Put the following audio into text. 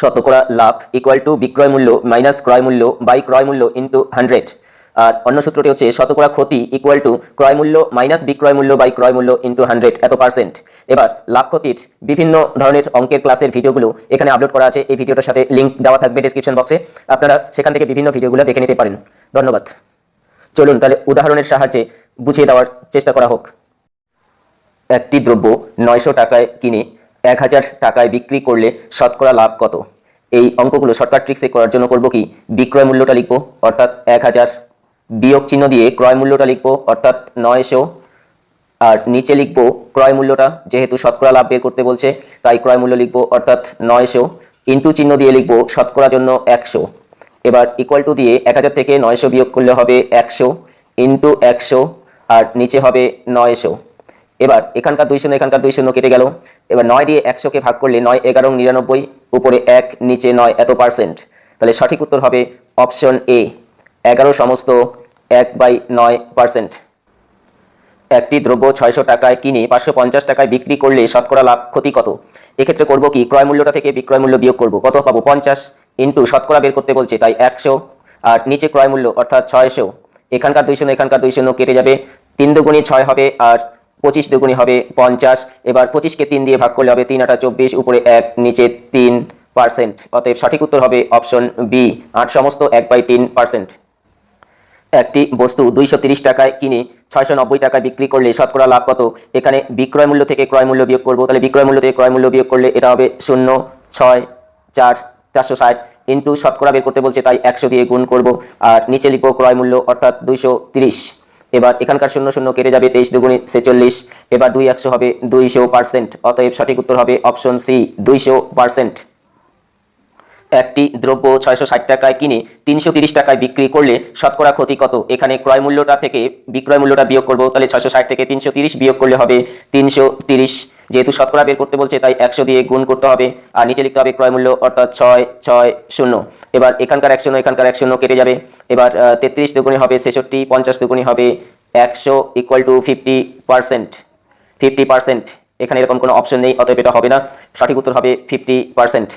শতকরা লাভ equal to বিক্রয় মূল্য মাইনাস ক্রয় মূল্য বাই ক্রয় মূল্য ইন্টু হান্ড্রেড আর অন্য সূত্রটি হচ্ছে শতকরা ক্ষতি ইকুয়াল টু ক্রয় মূল্য মাইনাস বিক্রয় মূল্য বাই ক্রয় মূল্য ইন্টু হান্ড্রেড এত পার্সেন্ট এবার লাভ ক্ষতির বিভিন্ন ধরনের অঙ্কের ক্লাসের ভিডিওগুলো এখানে আপলোড করা আছে। এই ভিডিওটার সাথে লিঙ্ক দেওয়া থাকবে ডিসক্রিপশন বক্সে আপনারা সেখান থেকে বিভিন্ন ভিডিওগুলো দেখে নিতে পারেন। ধন্যবাদ। চলুন তাহলে উদাহরণের সাহায্যে বুঝিয়ে দেওয়ার চেষ্টা করা হোক। একটি দ্রব্য নয়শো টাকায় কিনে এক হাজার টাকায় বিক্রি করলে শতকরা লাভ কত? এই অঙ্কগুলো শর্টকাট ট্রিক্সে করার জন্য করব কি? বিক্রয় মূল্যটা লিখব, অর্থাৎ এক হাজার। বিয়োগ চিহ্ন দিয়ে ক্রয় মূল্যটা লিখব, অর্থাৎ নয়শো। আর নিচে লিখব, ক্রয় মূল্যটা, যেহেতু শতকরা লাভ বের করতে বলছে, তাই ক্রয় মূল্য লিখব, অর্থাৎ নয়শো। ইন্টু চিহ্ন দিয়ে লিখব শতকরা জন্য একশো। এবার ইকুয়াল টু দিয়ে এক হাজার থেকে নয়শো বিয়োগ করলে হবে একশো ইন্টু একশো, আর নিচে হবে নয়শো। এবার এখানকার দুই শূন্য, এখানকার দুই শূন্য কেটে গেল। এবার নয় দিয়ে একশোকে ভাগ করলে নয়, এগারো, নিরানব্বই, উপরে এক, নিচে নয়, এত পার্সেন্ট তাহলে সঠিক উত্তর হবে অপশন এ এগারো সমস্ত এক বাই নয় পার্সেন্ট একটি দ্রব্য ছয়শো টাকায় কিনে পাঁচশো পঞ্চাশ টাকায় বিক্রি করলে শতকরা লাভ ক্ষতি কত? এক্ষেত্রে করব কি? ক্রয় মূল্যটা থেকে বিক্রয় মূল্য বিয়োগ করব। কত পাবো? পঞ্চাশ ইন্টু শতকরা বের করতে বলছে তাই একশো। আর নিচে ক্রয় মূল্য অর্থাৎ ছয়শো। এখানকার দুই শূন্য, এখানকার দুই শূন্য কেটে যাবে। তিন দুগুণে ছয় হবে আর পঁচিশ দুগুণি হবে পঞ্চাশ। এবার পঁচিশকে তিন দিয়ে ভাগ করলে হবে তিন আটা চব্বিশ, উপরে এক, নিচে তিন পার্সেন্ট অতএব সঠিক উত্তর হবে অপশন বি আট সমস্ত এক বাই তিন পার্সেন্ট একটি বস্তু দুইশো টাকায় কিনে ছয়শো নব্বই টাকায় বিক্রি করলে শতকরা লাভ কত? এখানে বিক্রয় মূল্য থেকে ক্রয় মূল্য বিয়োগ করব। তাহলে বিক্রয় মূল্য থেকে ক্রয় মূল্য বিয়োগ করলে এটা হবে শূন্য, ছয়, চার, চারশো ষাট। ইন্টু শতকরা বের করতে বলছে তাই একশো দিয়ে গুণ করব। আর নিচে লিখব ক্রয় মূল্য অর্থাৎ দুইশো তিরিশ। এবার এখানকার শূন্য শূন্য কেটে যাবে তেইশ দুগুণে ছেচল্লিশ। এবার দুই একশো হবে দুইশো পার্সেন্ট। অতএব সঠিক উত্তর হবে অপশন সি, দুইশো পার্সেন্ট। একটি দ্রব্য ছয়শো ষাট টাকায় কিনে তিনশো তিরিশ টাকায় বিক্রি করলে শতকরা ক্ষতি কত? এখানে ক্রয় মূল্যটা থেকে বিক্রয় মূল্যটা বিয়োগ করব, তাহলে ছয়শো ষাট থেকে তিনশো তিরিশ বিয়োগ করলে হবে তিনশো তিরিশ। যেহেতু শতকরা বের করতে বলছে, তাই একশো দিয়ে গুণ করতে হবে। আর নিচে লিখতে হবে ক্রয় মূল্য, অর্থাৎ ছয় ছয়, শূন্য। এবার এখানকার এক শূন্য, এখানকার এক শূন্য কেটে যাবে। এবার তেত্রিশ দুগুণে হবে ছেষট্টি, পঞ্চাশ দুগুণে হবে একশো equal to fifty percent fifty percent এখানে এরকম কোনো অপশন নেই, অতএব এটা হবে না। সঠিক উত্তর হবে ফিফটি পার্সেন্ট